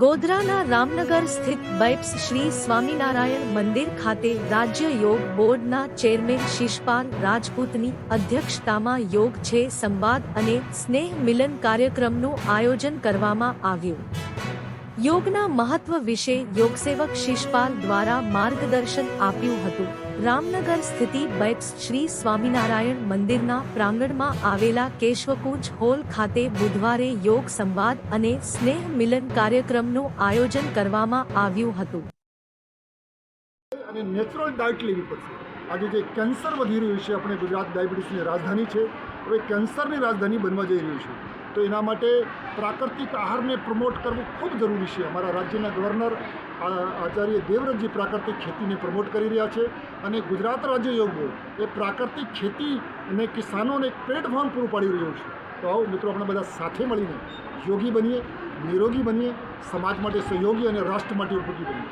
ગોધરાના રામનગર સ્થિત બૈપ્સ શ્રી સ્વામિનારાયણ મંદિર ખાતે રાજ્ય યોગ બોર્ડના ચેરમેન શિષપાલ રાજપૂતની અધ્યક્ષતામાં યોગ છે, સંવાદ અને સ્નેહ મિલન કાર્યક્રમનું આયોજન કરવામાં આવ્યું. યોગના મહત્વ વિશે યોગસેવક શિષપાલ દ્વારા માર્ગદર્શન આપ્યું હતું. રામનગર સ્થિતિ બૈપ્સ શ્રી સ્વામિનારાયણ મંદિરના પ્રાંગણમાં આવેલા કેશવકુંજ હોલ ખાતે બુધવારે યોગ સંવાદ અને સ્નેહ મિલન કાર્યક્રમનું આયોજન કરવામાં આવ્યું હતું. અને નેચરલ ડાયટ લેવી પડશે. આજે જે કેન્સર વધી રહ્યું છે, આપણે ગુજરાત ડાયાબિટીસની રાજધાની છે, હવે કેન્સરની રાજધાની બનવા જઈ રહ્યું છે. તો એના માટે પ્રાકૃતિક આહારને પ્રમોટ કરવું ખૂબ જરૂરી છે. અમારા રાજ્યના ગવર્નર આચાર્ય દેવવ્રતજી પ્રાકૃતિક ખેતીને પ્રમોટ કરી રહ્યા છે અને ગુજરાત રાજ્ય યોગ એ પ્રાકૃતિક ખેતી અને કિસાનોને એક પ્લેટફોર્મ પૂરું પાડી રહ્યું છે. તો આવો મિત્રો આપણે બધા સાથે મળીને યોગી બનીએ, નિરોગી બનીએ, સમાજ માટે સહયોગી અને રાષ્ટ્ર માટે ઉપયોગી બનીએ.